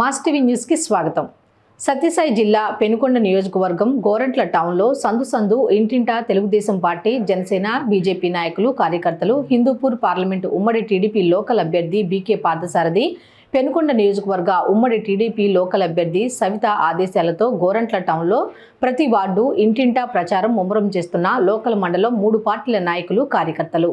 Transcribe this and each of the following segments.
Mass TV న్యూస్కి స్వాగతం. సత్యసాయి జిల్లా పెనుకొండ నియోజకవర్గం గోరంట్ల టౌన్లో సందు సందు ఇంటింటా తెలుగుదేశం పార్టీ జనసేన బీజేపీ నాయకులు కార్యకర్తలు హిందూపూర్ పార్లమెంటు ఉమ్మడి టీడీపీ లోకల్ అభ్యర్థి బీకే పార్థసారథి పెనుకొండ నియోజకవర్గ ఉమ్మడి టీడీపీ లోకల్ అభ్యర్థి సవిత ఆదేశాలతో గోరంట్ల టౌన్లో ప్రతి వార్డు ఇంటింటా ప్రచారం ముమ్మరం చేస్తున్న లోకల్ మండలం మూడు పార్టీల నాయకులు కార్యకర్తలు.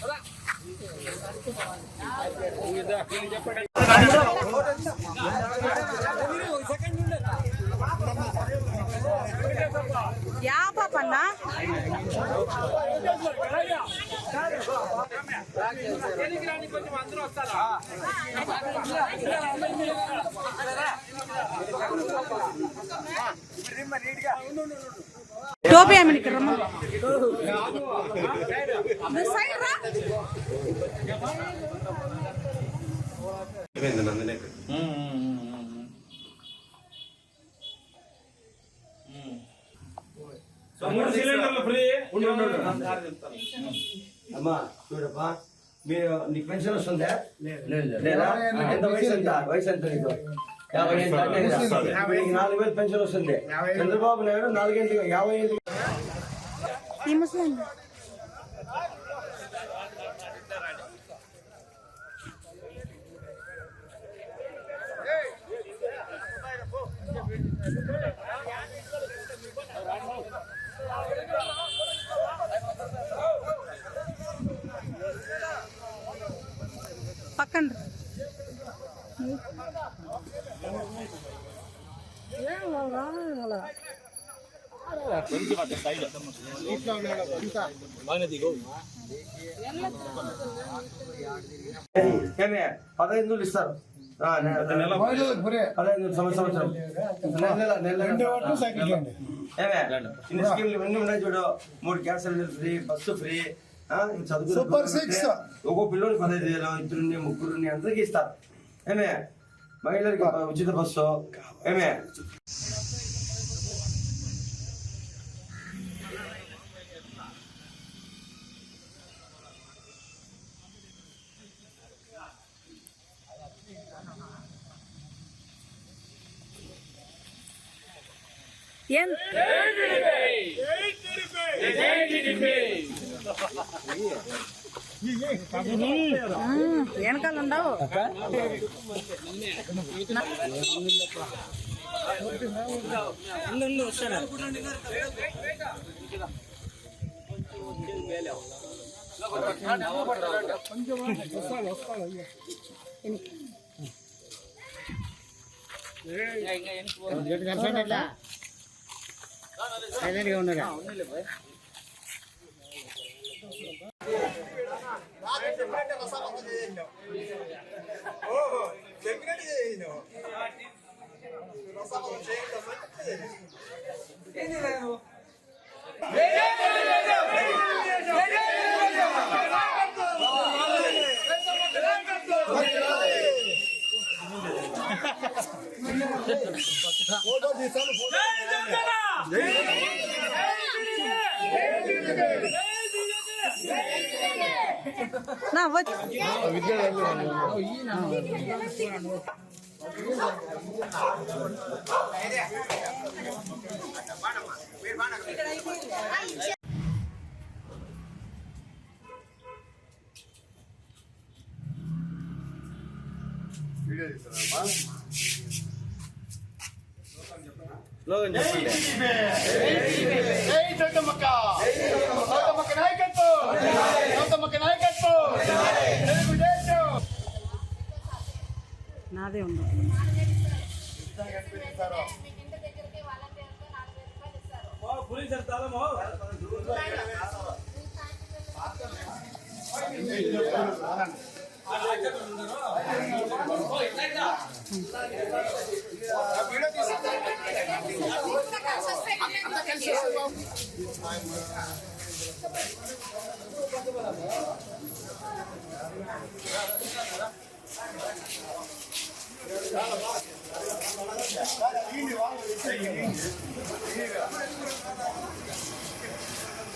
రాలా యా పాపన్నా టోపీ ఆమె ఇక్కడ రమ్మ నువ్వు సైడ్ రా. మూడు సిలిండర్లు ఫ్రీ. అమ్మా చూడప్పా మీరు నీకు పెన్షన్ వస్తుందా? లేదా. ఎంత వయసు ఎంత? వయసు ఎంత నీకు? యాభై నాలుగు వేలు పెన్షన్ వస్తుంది. చంద్రబాబు నాయుడు నాలుగేళ్ళు యాభై పదహైదు వందలు ఇస్తారు. సంవత్సరం ఇన్ని స్కీమ్లు ఇవన్నీ ఉన్నాయి చూడు. మూడు gas cylinder free bus free super పిల్లలు సిక్స్. ఒక్కో పిల్లోని పదహైదు వేలు ఇద్దరుని ముగ్గురుని అందరికీ ఇస్తారు. ఏమే మహిళలకి ఉచిత బస్సు. ఏమే? ఏం ఆ, వెనకాల ఉండవు నా వచ్చి వీడియో చేస్తారమ్మా స్లోగన్ చెప్పండి జై చోటమ్మక్క చోటమ్మక్క నాయకత్వం చోటమ్మక్క నాయకత్వం నాదే ఉంది Thank you.